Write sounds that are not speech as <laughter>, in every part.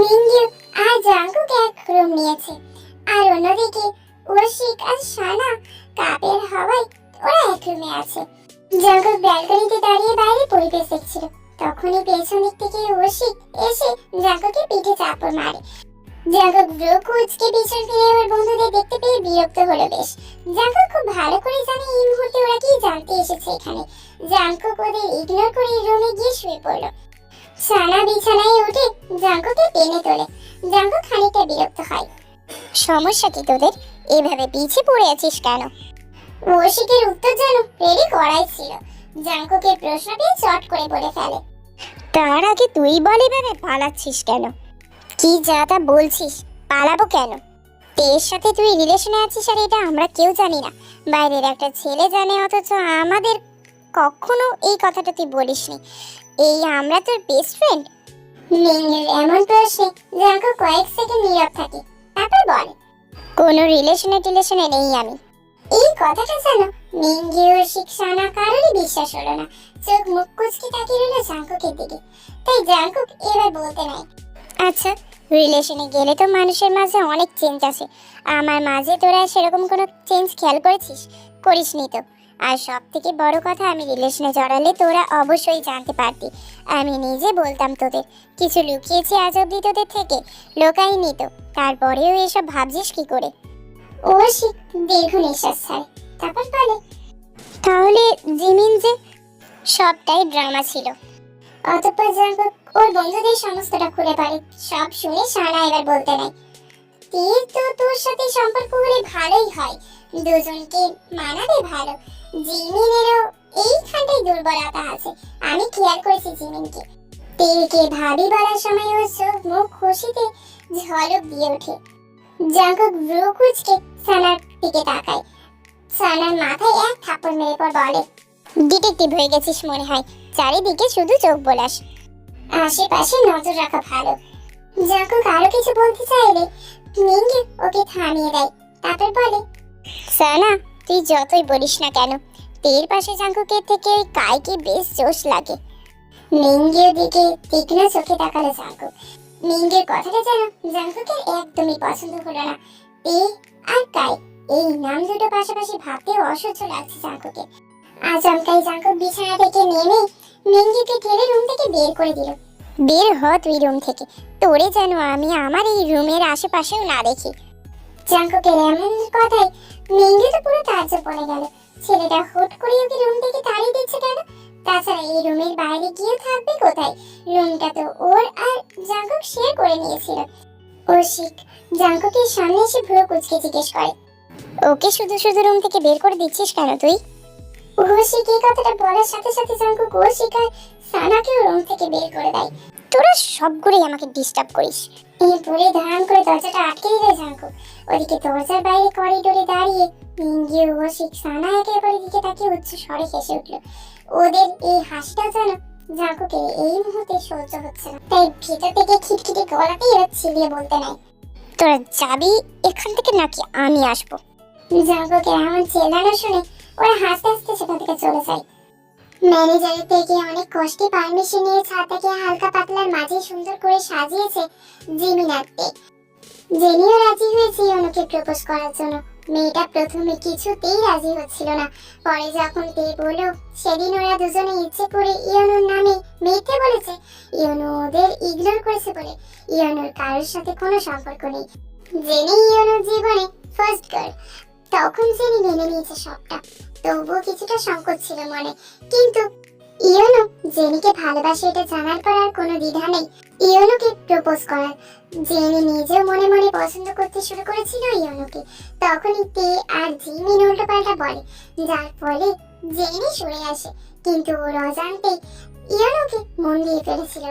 মিঙ্গু আর Jungkook এক room নিয়েছে। আর অন্যদিকে ওশিক আর সানা কাপের হাওয়ায় ওরা এক রুমে আছে। জাঙ্কুক ব্যালকনিতে দাঁড়িয়ে বাইরে পরিবেশ দেখছিল। তখনই পেছন দিক থেকে ওশিক এসে জাঙ্কুকের পিঠে চাপড় মারে। জাঙ্কুক ব্রো কুচকে পিছন ফিরে ওর বন্ধুদের দেখতে পেয়ে বিরক্ত হলো বেশ। জাঙ্কুক খুব ভালো করে জানে এই মুহূর্তে ওরা কি জানতে এসেছে এখানে। জাঙ্কুক ওদের ইগনোর করে রুমে গিয়ে শুয়ে পড়ল। সানা বিছানায় উঠে জাঙ্কুকে টেনে তোলে। জাঙ্কুক খানিকটা বিরক্ত হয়। সমস্যা কি তোদের? এভাবে পিছে পড়ে আছিস কেন? ওশিকের উত্তর যেন রেডি করাই ছিল। জাঙ্কুকে প্রশ্ন পেয়ে চট করে বলে ফেলে। তার আগে তুই বল এভাবে পালাচ্ছিস কেন? কি যা তা বলছিস, পালাবো কেন? তের সাথে তুই রিলেশনে আছিস আর এটা আমরা কেউ জানি না। বাইরের একটা ছেলে জানে অথচ আমাদের কখনো এই কথাটা তুই বলিসনি। এই আমরা তোর বেস্ট ফ্রেন্ড মিঙ্গের এমন প্রশ্নে জাঙ্কু কয়েক সেকেন্ড নীরব থাকে। তারপর বলে। কোনো রিলেশনে টিলেশনে নেই আমি। এই কথাটা জানো মিঙ্গি ও শিক্ষানা কারোরই বিশ্বাস হলো না। চোখ মুখ কুচকে তাকিয়ে রইল জাঙ্কুকের দিকে। তাই জাঙ্কুক এবার বলতে নাই। আচ্ছা রিলেশনে গেলে তো মানুষের মাঝে অনেক চেঞ্জ আছে আমার মাঝে তোরা সেরকম কোনো চেঞ্জ খেয়াল করেছিস? করিসনি তো। আর সব থেকে বড় কথা আমি রিলেশনে জড়ালে তোরা অবশ্যই জানতে পারতি আমি নিজে বলতাম তোদের কিছু লুকিয়েছি আজ অব্দি তোদের থেকে লোকাইনি তো তারপরেও এসব ভাবছিস কি করে? ও শিখ দীর্ঘ নিঃশ্বাস ছাড়ে তারপর বলে তাহলে জিমিন যে সবটাই ড্রামা ছিল। অতঃপর জাঙ্কুক ওর বন্ধুদের সমস্তটা খুলে পারে সব শুনে সানা এবার বলতে নাই তীর তো তোর সাথে সম্পর্ক হলে ভালোই হয় দুজনকে মানাবে ভালো জিমিনেরও এইখানটায় দুর্বলতা আছে। আমি খেয়াল করেছি জিমিনকে। তীরকে ভাবি বলার সময় ওর চোখ মুখ খুশিতে ঝলক দিয়ে ওঠে। জাঙ্কুক ভ্রু কুচকে সানার দিকে তাকায়। সানার মাথায় এক থাপ্পড় মেরে পর বলে, ডিটেকটিভ হয়ে গেছিস মনে হয়। চারিদিকে শুধু চোখ বোলাস। আশেপাশে নজর রাখা ভালো। জাঙ্কুক আরও কিছু বলতে চাইলে মিঙ্গি ওকে থামিয়ে দেয়। তারপর বলে, সানা তুই যতই বলিস না কেন, তের পাশে জাঙ্কুকের থেকে কাইকে বেশ জোশ লাগে। মিঙ্গির দিকে তীক্ষ্ণ চোখে তাকালো জাঙ্কুক মিঙ্গের কথাটা যেন জাঙ্কুকের একদমই পছন্দ হলো না। তে আর কাই এই নাম দুটো পাশাপাশি ভাবতে অসহ্য লাগছে জাঙ্কুকে আচমকাই জাঙ্কুক বিছানা থেকে নেমে মিঙ্গিকে ঠেলে রুম থেকে বের করে দিল। বের হ তুই রুম থেকে, তোরে যেন আমি আমার এই রুমের আশেপাশেও না দেখি। জাঙ্কুকের এমন কথায় তো পুরো তাজ্জব পড়ে গেল। ছেলেটা হুট করে ওকে রুম থেকে তাড়িয়ে দিচ্ছে কেন? তাছাড়া এই রুমের বাইরে গিয়ে থাকবে কোথায়? রুমটা তো ওর আর জাঙ্কুক শেয়ার করে নিয়েছিল। শিখ জাঙ্কুকের সামনে এসে ভুরো কুচকে জিজ্ঞেস করে, ওকে শুধু শুধু রুম থেকে বের করে দিচ্ছিস কেন তুই? শিখ এই কথাটা বলার সাথে সাথে জাঙ্কুক ও শিখায় সানাকেও রুম থেকে বের করে দেয়। তোরা সবগুলোই আমাকে ডিস্টার্ব করিস। এরপরে ধারাম করে দরজাটা আটকে দিল জাঙ্কুক ওদিকে দরজার বাইরে করিডোরে দাঁড়িয়ে মিঙ্গি ও শিখ সানা একেবারে দিকে তাকে উচ্চ স্বরে হেসে উঠল। ওদের এই হাসিটা যেন জাঙ্কুকে এই মুহূর্তে সহ্য হচ্ছে না। তাই ভিতর থেকে খিটখিটে গলাতেই এবার চিলিয়ে বলতে নাই, তোরা যাবি এখান থেকে নাকি আমি আসব? জাঙ্কুকে এমন চেল্লানো শুনে ওরা হাসতে হাসতে সেখান থেকে চলে যায়। ম্যানেজারের থেকে অনেক কষ্টে পারমিশন নিয়ে ছাদটাকে হালকা পাতলার মাঝে সুন্দর করে সাজিয়েছে জিমিনাতে জেনিও রাজি হয়েছে অনুকে প্রপোজ করার জন্য। মেয়েটা প্রথমে কিছুতেই রাজি হচ্ছিল না। পরে যখন তে বলল, সেদিন ওরা দুজনে ইচ্ছে করে ইয়নুর নামে মিথ্যে বলেছে। ইয়নু ওদের ইগনোর করেছে বলে। ইয়নুর কারোর সাথে কোনো সম্পর্ক নেই। জেনি ইয়নুর জীবনে ফার্স্ট গার্ল তখন জেনি মেনে নিয়েছে সবটা। তবুও কিছুটা সংকোচ ছিল মনে। কিন্তু ইয়নু, জেনিকে ভালোবাসে এটা জানার পর আর কোনো দ্বিধা নেই। ইয়নুকে প্রপোজ করার। জেনি নিজেও মনে মনে পছন্দ করতে শুরু করেছিল ইয়নুকে। তখনই তে আর জিমিন উল্টো পাল্টা বলে, যার ফলে জেনি সরে আসে। কিন্তু ওর অজান্তে ইয়নুকে মন দিয়ে ফেলেছিল।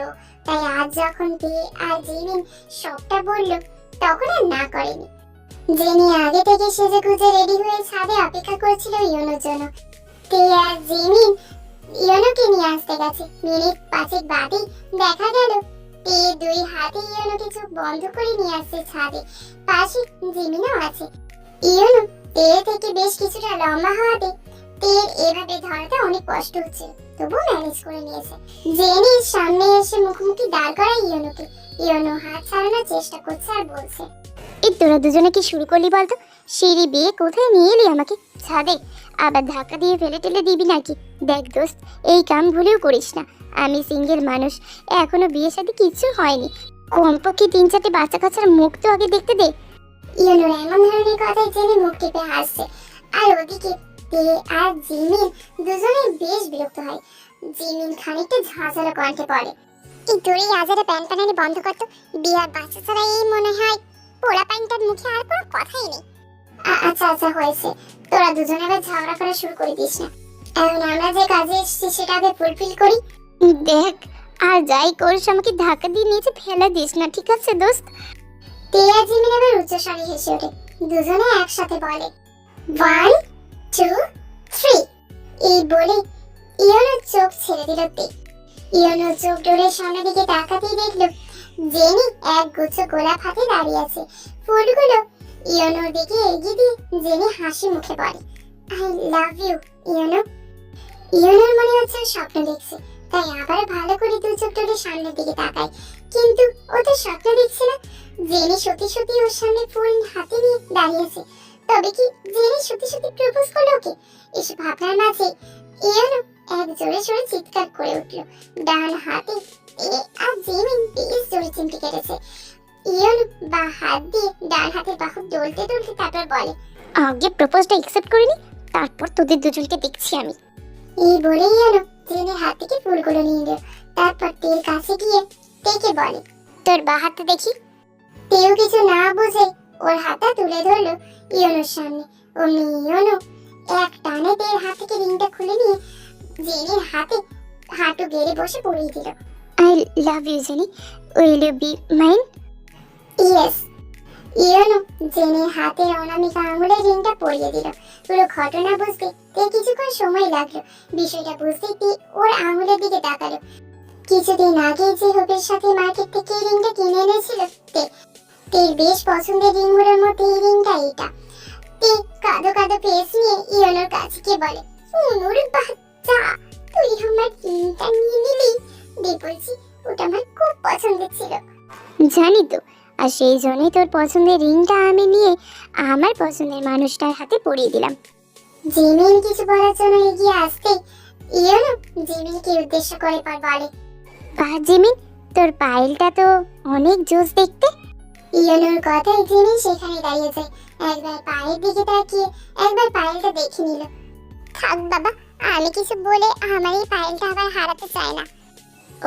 তাই আজ যখন তে আর জিমিন সবটা বলল, তখন আর না করেনি। জেনি আগে থেকে সেজে গুজে রেডি হয়ে ছাদে অপেক্ষা করেছিল ইয়নুর জন্য। তে আর জিমিন? ইয়নুকে নিয়ে আসতে গেছে। মিনিট পাঁচেক বাদেই দেখা গেল তে দুই হাতে ইয়নুকে চোখ বন্ধ করে নিয়ে আসছে ছাদে। পাশে জিমিনও আছে। ইয়নু তে থেকে বেশ কিছুটা লম্বা হওয়াতে তের এভাবে ধরাতে অনেক কষ্ট হচ্ছে তবু ম্যানেজ করে নিয়েছে। জেনি সামনে এসে মুখোমুখি দাঁড় করায় ইয়নুকে। ইয়নো হাত ছাড়ানোর চেষ্টা করছে আর বলছে এই তোরা দুজনে কি শুরু করলি বলতো? সিঁড়ি বিয়ে কোথায় নিয়ে এলি আমাকে? ছাদে। আবার ধাক্কা দিয়ে ফেলে টেলে দিবি নাকি? দেখ দোস্ত, এই কাম ভুলেও করিস না। আমি সিঙ্গেল মানুষ, এখনও বিয়ের সাথে কিছু হয়নি। কমপক্ষে তিন চারটে বাচ্চা কাচ্চার মুখ তো আগে দেখতে দে। ইয়নোর এমন ধরনের কথাই জেনে মুখ টিপে হাসছে। আর ওদিকে তে আর জিমিন দুজনে বেশ বিরক্ত হয়। জিমিন খানিকটা ঝাঁঝালো কণ্ঠে পড়ে এই তোর এই আজারে প্যান বন্ধ করতো বিয়ার বাচ্চা ছাড়া এই মনে হয় পোড়া পাইনটার মুখে আর কোনো কথাই নেই। আচ্ছা আচ্ছা হয়েছে। তোরা দুজনে আবার ঝগড়া করা শুরু করে দিস না। এখন আমরা যে কাজে এসেছি সেটা আগে ফুলফিল করি। দেখ আর যাই করিস আমাকে ধাক্কা দিয়ে নিচে ফেলে দিস না ঠিক আছে দোস্ত? আর জিমিন এবার উচ্চস্বরে হেসে ওঠে। দুজনে একসাথে বলে ওয়ান টু থ্রি এই বলে ইয়নোর চোখ ছেড়ে দিল তে। ইয়নোর চোখ ডোরের সামনের দিকে তাকাতেই দেখল জেনি এক গুচ্ছ গোলাপ হাতে দাঁড়িয়ে আছে। ফুলগুলো ইয়নোর দিকে এগিয়ে দিয়ে জেনি হাসি মুখে বলে আই লাভ ইউ ইয়নো। ইয়নোর মনে হচ্ছে স্বপ্ন দেখছে, তাই আবার ভালো করে দু চোখ ডোরের সামনের দিকে তাকায়। কিন্তু ও তো স্বপ্ন দেখছে না। জেনি সত্যি সত্যি ওর সামনে ফুল হাতে নিয়ে দাঁড়িয়েছে তবে কি জেনি সত্যি সত্যি প্রপোজ করল ওকে? এসব ভাবনার মাঝে ইয়ানো এক জোরে জোরে চিৎকার করে উঠল। ডান হাতে এ আর জেমিন বেশ জোরে চিমটি কেটেছে। ইয়ানো বা হাত দিয়ে ডান হাতে বাহু দলতে দলতে তারপর বলে আগে প্রপোজটা অ্যাকসেপ্ট করিনি তারপর তোদের দুজনকে দেখছি আমি। এই বলে ইয়ানো জেনের হাত থেকে ফুলগুলো নিয়ে নিল। তারপর তেল কাছে গিয়ে তেকে বলে তোর বা হাতে দেখি। কেউ কিছু না বুঝে ওর হাতটা তুলে ধরলো ইয়নোর সামনে। অমনি ইয়নো এক টানে তের হাত থেকে রিংটা খুলে নিয়ে জেনের হাতে হাঁটু গেড়ে বসে পড়িয়ে দিল। I love you Jenny will you be mine yes you know জেনের হাতে অনামিকা আঙুলের রিংটা পরিয়ে দিল। পুরো ঘটনা বুঝতে তে কিছুক্ষণ সময় লাগল। বিষয়টা বুঝতে তে ওর আঙুলের দিকে তাকালো। কিছুদিন আগে যে হোপের সাথে মার্কেট থেকে এই রিংটা কিনে এনেছিল তে তের বেশ পছন্দের রিংগুলোর মধ্যে এই রিংটা এটা তে কাদো কাদো ফেস নিয়ে ইয়নোর কাছে বলে অনুর বাচ্চা, তুই আমার রিংটা নিয়ে নিলি? দে বলছি, ওটা আমার খুব পছন্দের ছিল। জানি তো, আর সেই জন্যই তোর পছন্দের রিংটা আমি নিয়ে আমার পছন্দের মানুষটার হাতে পরিয়ে দিলাম। জিমিন কিছু বলার জন্য এগিয়ে আসতে ইয়নো জিমিনকে উদ্দেশ্য করে পর বলে, বাহ জিমিন, তোর পায়েলটা তো অনেক জোস দেখতে। ইয়নোর কথায় জিমিন সেখানে দাঁড়িয়ে যায়। একবার পায়ের দিকে তাকিয়ে একবার পায়েলটা দেখে নিল। থাক বাবা, আমি কিছু বলে আমার এই পায়েলটা আবার হারাতে চাই না।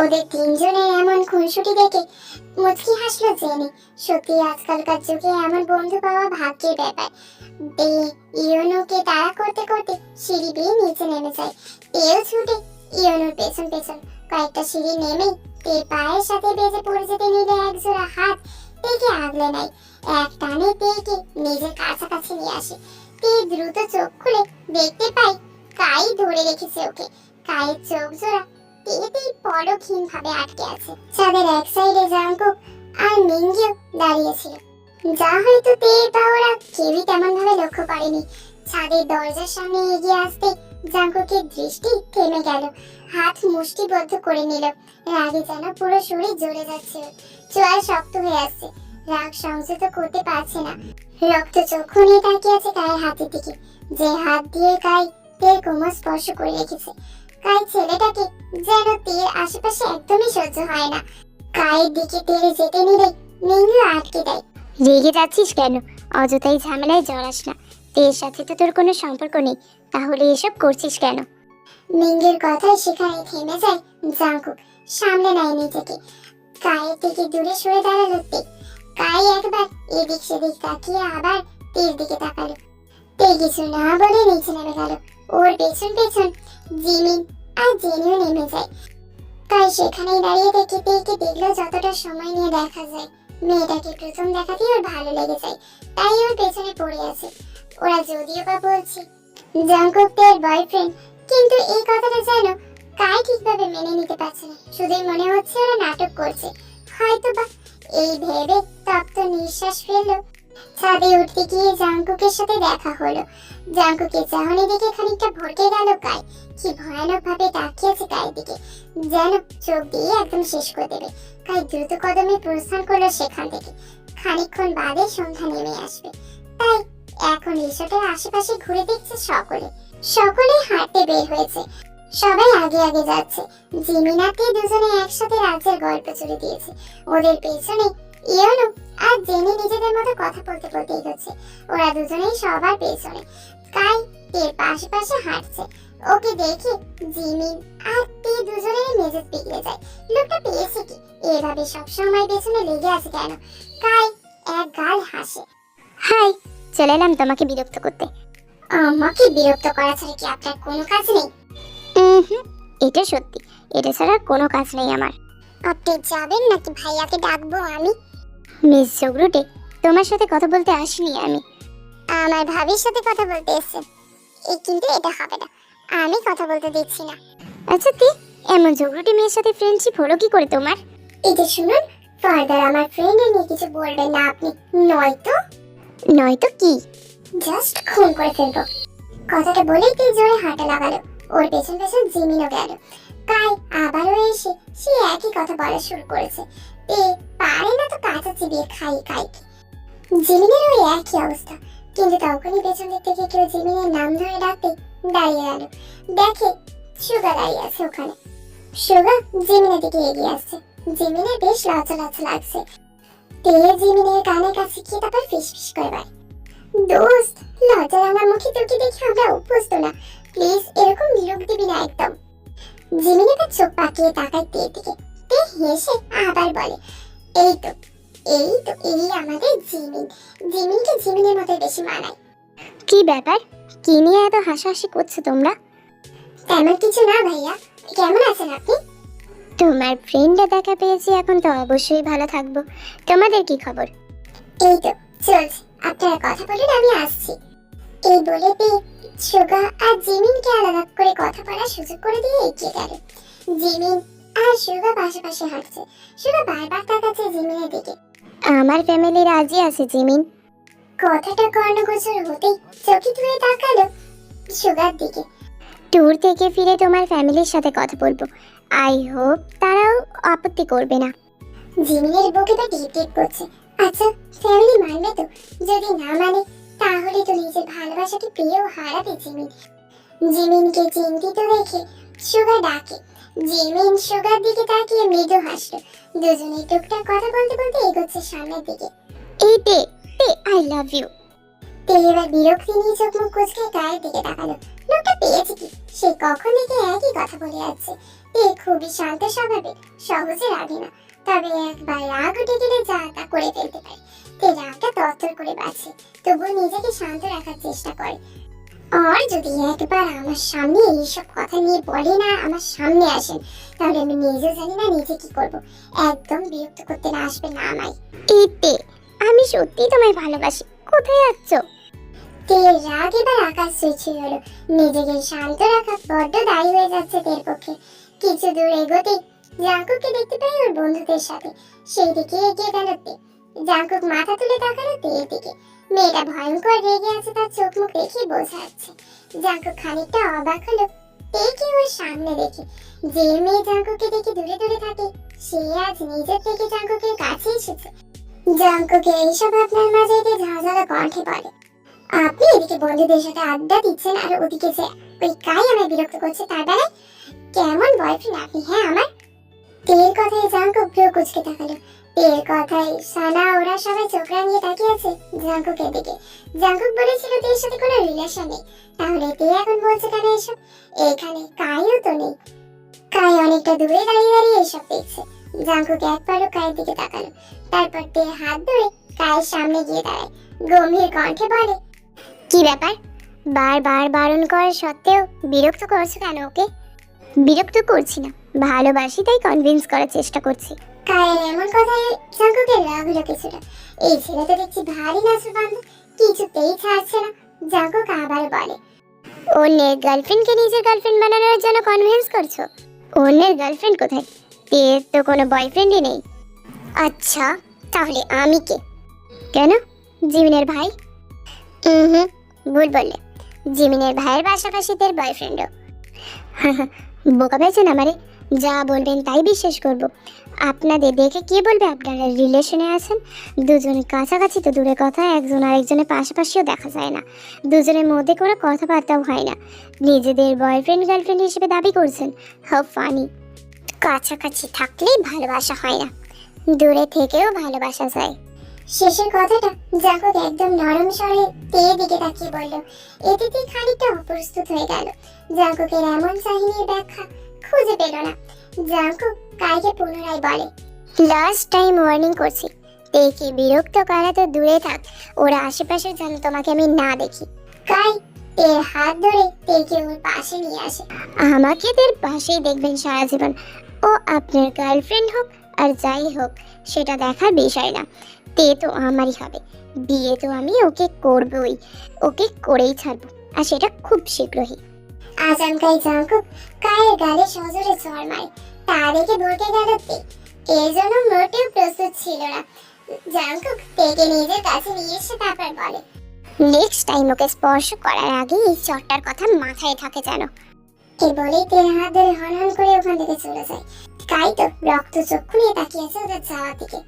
ওদের তিনজনের এমন খুনসুটি দেখে মুচকি হাসলো জেনে। সত্যি আজকালকার যুগে এমন বন্ধু পাওয়া ভাগ্যের ব্যাপার। বে ইয়নোকে তাড়া করতে করতে সিঁড়ি বেয়ে নিচে নেমে যায়। তেও ছুটে ইয়নোর পেছন পেছন। কয়েকটা সিঁড়ি নেমে তে পায়ের সাথে বেজে পড়ে যেতে নিলে একজোড়া হাত। তেকে আগলে নেয়। এক টানে তেকে নিজের কাছাকাছি নিয়ে আসে। তে দ্রুত চোখ খুলে দেখতে পাই কাই ধরে রেখেছে ওকে। কায়ের চোখ জোড়া তেতেই পরক্ষীণ ভাবে আটকে আছে। চাঁদের এক সাইডে জাঙ্কুক আর মিঙ্গিও দাঁড়িয়েছিল যা হয়তো তে বা কেউই তেমন ভাবে লক্ষ্য করেনি। ছাদের দরজার সামনে এগিয়ে আসতে জাঙ্কুকের দৃষ্টি থেমে গেল। হাত মুষ্টিবদ্ধ করে নিল। রাগে যেন পুরো শরীর জ্বলে যাচ্ছে। চোয়াল শক্ত হয়ে আসছে। রাগ সংযত করতে পারছে না। রক্ত চক্ষু নিয়ে তাকিয়ে আছে গায়ের হাতের দিকে। যে হাত দিয়ে গায়ে তের কোমর স্পর্শ করে রেখেছে। গায়ে ছেলেটাকে যেন তের আশেপাশে একদমই সহ্য হয় না। গায়ের দিকে তেরে যেতে নিলে মিঙ্গু আটকে দেয়। রেগে যাচ্ছিস কেন? অযথাই ঝামেলায় জড়াস না। এর সাথে তো তোর কোনো সম্পর্ক নেই। তাহলে এসব করছিস কেন? মিঙ্গের কথায় সেখানে থেমে যায় জাঙ্কুক। সামলে নেয় নিজেকে। গায়ের থেকে দূরে সরে দাঁড়াল তে। গায়ে একবার এদিক সেদিক তাকিয়ে আবার তের দিকে তাকালো। তে কিছু না বলে নিচে নেমে গেল। ওর পেছন পেছন জিমিন আর জেনিও নেমে যায়। তাই সেখানেই দাঁড়িয়ে থেকে তেকে দেখল যতটা সময় নিয়ে দেখা যায়। মেয়েটাকে প্রথম দেখাতেই ওর ভালো লেগে যায়, তাই ওর পেছনে পড়ে আছে। ওরা যদিও বা বলছে জাঙ্কুক তের বয়ফ্রেন্ড কিন্তু এই কথাটা যেন কাই ঠিকভাবে মেনে নিতে পারছে না। শুধুই মনে হচ্ছে ওরা নাটক করছে। হয়তো বা এই ভেবে তপ্ত নিঃশ্বাস ফেলল ছাদে উঠতে গিয়ে জাঙ্কুকের সাথে দেখা হলো। জাঙ্কুকের চাহনি দেখে খানিকটা ভরকে গেল কাই কি ভয়ানক ভাবে তাকিয়েছে কাই দিকে। যেন চোখ দিয়ে একদম শেষ করে দেবে। কাই দ্রুত কদমে প্রস্থান করল সেখান থেকে। খানিকক্ষণ বাদে সন্ধ্যা নেমে আসবে। তাই এখন রিসোর্টের আশেপাশে ঘুরে দেখছে সকলে। সকলে হাঁটতে বের হয়েছে। সবাই আগে আগে যাচ্ছে। জিমিনাকে দুজনে একসাথে রাজ্যের গল্প জুড়ে দিয়েছে। ওদের পেছনে ইয়নো, আর জেনে নিজেদের মতো কথা বলতে বলতে এগোচ্ছে ওরা দুজনেই সবার পেছনে। কাই এর পাশে হাঁটছে। ওকে দেখে জিমিন আর তে দুজনেরই মেজাজ বিগড়ে যায়। লোকটা পেয়েছে কি? এভাবে সবসময় পেছনে লেগে আছে কেন? কাই এক গাল হাসে। হাই, চলে এলাম তোমাকে বিরক্ত করতে। আমাকে বিরক্ত করা ছাড়া কি আপনার কোনো কাজ নেই? এটা সত্যি। এটা ছাড়া কোনো কাজ নেই আমার। আপনি যাবেন নাকি ভাইয়াকে ডাকবো আমি? মিস জগরুটে, তোমার সাথে কথা বলতে আসিনি আমি। আমার ভাবির সাথে কথা বলতে এসেছেন এই কিন্তু এটা হবে না। আমি কথা বলতে দিচ্ছি না। আচ্ছা তে, এমন জগরুটে মেয়ের সাথে ফ্রেন্ডশিপ হলো কি করে তোমার? এই যে শুনুন ফার্দার আমার ফ্রেন্ডের নিয়ে কিছু বলবেন না আপনি। নয়তো? নয়তো কি? জাস্ট খুন করে ফেলব। কথাটা বলেই তুই জোরে হাঁটা লাগালো ওর পেছন পেছন জিমিনও গেল। কাই এসে একই কথা বলা শুরু করেছে। এ, পারে না তো কাঁচা চিবিয়ে খাই কাইকে জিমিনের ওই একই অবস্থা। কিন্তু তখনই পেছন দিক থেকে কেউ জিমিনের নাম ধরে ডাকতে দাঁড়িয়ে গেল দেখে, সুগা দাঁড়িয়ে আছে ওখানে। সুগা, জিমিনের দিকে এগিয়ে আসছে। জিমিনের বেশ লজ্জা লজ্জা লাগছে। তে জিমিনের কানের কাছে গিয়ে তারপর ফিস ফিস করে বলে দোস্ত, লজ্জা রাঙা মুখে তোকে দেখে আমরা অভ্যস্ত না। প্লিজ, এরকম লুক দিবি না একদম জিমিনি তার চোখ পাকিয়ে তাকায় তের দিকে। হেসে আবার বলে এই তো এই তো এই আমাদের জিমিন। জিমিনকে জিমিনের মতো বেশি মানায়। কি ব্যাপার? কি নিয়ে এত হাসাহাসি করছ তোমরা? তেমন কিছু না ভাইয়া। কেমন আছেন আপনি? তোমার ফ্রেন্ডে দেখা পেয়েছি এখন তো অবশ্যই ভালো থাকব। তোমাদের কি খবর? এই তো চলছে। আপনারা কথা বলুন আমি আসছি। এই বলে তে সুগা আর জিমিনকে আলাদা করে কথা বলার সুযোগ করে দিয়ে এগিয়ে গেল। জিমিন আর সুগা পাশাপাশি হাঁটছে। সুগা বারবার তাকাচ্ছে জিমিনের দিকে। আমার ফ্যামিলি রাজি আছে, জিমিন। কথাটা কর্ণগোচর হতেই চকিত হয়ে তাকালো সুগার দিকে। ট্যুর থেকে ফিরে তোমার ফ্যামিলির সাথে কথা বলব। আই হোপ তারাও আপত্তি করবে না। জিমিনের বুকে তো টিপ টিপ করছে। আচ্ছা ফ্যামিলি মানবে তো? যদি না মানে তাহলে তো নিজের ভালোবাসাকে পেয়েও হারাবে জিমিন। জিমিনকে চিন্তিত রেখে সুগা ডাকে। জিমিন সুগার দিকে তাকিয়ে মৃদু হাসলো। দুজনে টুকটাক কথা বলতে বলতে এগোচ্ছে সামনের দিকে। এই তে তে আই লাভ ইউ তে এবার বিরক্তি নিয়ে চোখ মুখ কুচকে গায়ের দিকে তাকালো। লোকটা পেয়েছে কি? সে কখন থেকে একই কথা বলে যাচ্ছে। তে খুবই শান্ত স্বভাবের সহজে রাগে না। তবে একবার রাগ উঠে গেলে যা তা করে ফেলতে পারে। তে রাগটা তত্তর করে বাঁচে তবুও নিজেকে শান্ত রাখার চেষ্টা করে। আর যদি একবার আমার সামনে এইসব কথা নিয়ে বলে না আমার সামনে আসেন তাহলে আমি নিজে জানি না নিজে কি করব। একদম বিরক্ত করতে না আসবে না আমায়। এই তে আমি সত্যি তোমায় ভালোবাসি। কোথায় যাচ্ছ? তের রাগ এবার আকাশ ছুঁয়ে হলো। নিজেকে শান্ত রাখা বড্ড দায়ী হয়ে যাচ্ছে তের পক্ষে। কিছু দূর এগোতেই জাঙ্কুককে দেখতে পাই ওর বন্ধুদের সাথে। সেই দিকে এগিয়ে গেল জাঙ্কুক মাথা তুলে তাকালো তের দিকে। মেয়েটা ভয়ঙ্কর রেগে আছে তার চোখ মুখ দেখে বোঝা যাচ্ছে। জাঙ্কুক খানিকটা অবাক হলো। তেকে ওর সামনে দেখে? যে মেয়ে জাঙ্কুককে দেখে দূরে দূরে থাকে, সে আজ নিজের থেকে জাঙ্কুকের কাছে এসেছে। জাঙ্কুকে এইসব আপনার মাঝে এতে ঝাঁঝালো কণ্ঠে বলে আপনি এদিকে বন্ধুদের সাথে আড্ডা দিচ্ছেন আর ওদিকে যে ওই কাই আমায় বিরক্ত করছে তার বেলায় কেমন বয়ফ্রেন্ড আপনি হ্যাঁ আমার? তের কথায় জাঙ্কুক ভ্রু কুচকে তাকালো। তের কথায় সানা ওরা সবাই চোখ রাঙিয়ে তাকিয়ে আছে জাঙ্কুকের দিকে। জাঙ্কুক বলেছিল তের সাথে কোনো রিলেশন নেই। তাহলে তে এখন বলছে কেন এসব? এখানে কাইও তো নেই। কাই অনেকটা দূরে দাঁড়িয়ে দাঁড়িয়ে এসব দেখছে। জাঙ্কুক একবারও কায়ের দিকে তাকালো। তারপর তে হাত ধরে কায়ের সামনে গিয়ে দাঁড়ায়। গম্ভীর কণ্ঠে বলে, কি ব্যাপার? বারবার বারণ করার সত্ত্বেও বিরক্ত করছ কেন ওকে? বিরক্ত করছি না। ভালোবাসি তাই কনভিন্স করার চেষ্টা করছি। কায়ের এমন কথায় জাঙ্কুকের রাগ হলো কিছুটা। এই ছেলে তো দেখছি ভারী নাচুবান্ধ কিছুতেই ছাড়ছে না জাঙ্কুক আবার বলে, অন্যের গার্লফ্রেন্ডকে নিজের গার্লফ্রেন্ড বানানোর জন্য কনভিন্স করছ? অন্যের গার্লফ্রেন্ড কোথায়? এর তো কোনো বয়ফ্রেন্ডই নেই। আচ্ছা তাহলে আমি কে? কেন? জিমিনের ভাই? হুম, ভুল বললে। জিমিনের ভাইয়ের পাশাপাশি তোর বয়ফ্রেন্ডও <laughs> বোকা পেয়েছেন আমারে, যা বলবেন তাই বিশ্বাস করব। আপনাদের দেখে কি বলবে? আপনারা রিলেশনে আছেন। দুজন কাছাকাছি তো দূরে কথা, একজন আরেকজনের পাশাপাশিও দেখা যায় না। দুজনের মধ্যে কোনো কথাবার্তাও হয় না। নিজেদের বয়ফ্রেন্ড গার্লফ্রেন্ড হিসেবে দাবি করছেন। হাউ ফানি কাছাকাছি থাকলেই ভালোবাসা হয় না। দূরে থেকেও ভালোবাসা যায়। শেষের কথাটা জাঙ্কুক একদম নরম স্বরে তেয়ের দিকে তাকিয়ে বলল, এতে তে খানিকটা অপ্রস্তুত হয়ে গেল। জাঙ্কুকের এমন চাহিনীর ব্যাখ্যা খুঁজে পেল না। জাঙ্কুক কাইকে পুনরায় বলে। লাস্ট টাইম ওয়ার্নিং করছি। দেখি, বিরক্ত করা তো দূরে থাক। ওরা আশেপাশে যেন তোমাকে আমি না দেখি। কাই এর হাত ধরে তেকে ওর পাশে নিয়ে আসে। আমাকে এদের পাশেই দেখবেন সারা জীবন। ও আপনার গার্লফ্রেন্ড হোক আর যাই হোক, সেটা দেখার বিষয় না। তে তো আমারই হবে। বিয়ে তো আমি ওকে করবই। ওকে করেই ছাড়বো। আর সেটা খুব শীঘ্রই। আচমকাই জাঙ্কুক কায়ের গালে সজোরে চড় মারে। তা দেখে ভরকে গেল এর জন্য মোটেও প্রস্তুত ছিল না। জাংকুক তেকে নিজের কাছে নিয়ে এসে তারপর বলে, নেক্সট টাইম ওকে স্পর্শ করার আগে এই চটটার কথা মাথায় থাকে যেন। এ বলেই তেল হাত ধরে হন হন করে ওখান থেকে চলে যায়। তাই তো রক্ত চক্ষু নিয়ে তাকিয়ে আছে ওদের যাওয়ার দিকে।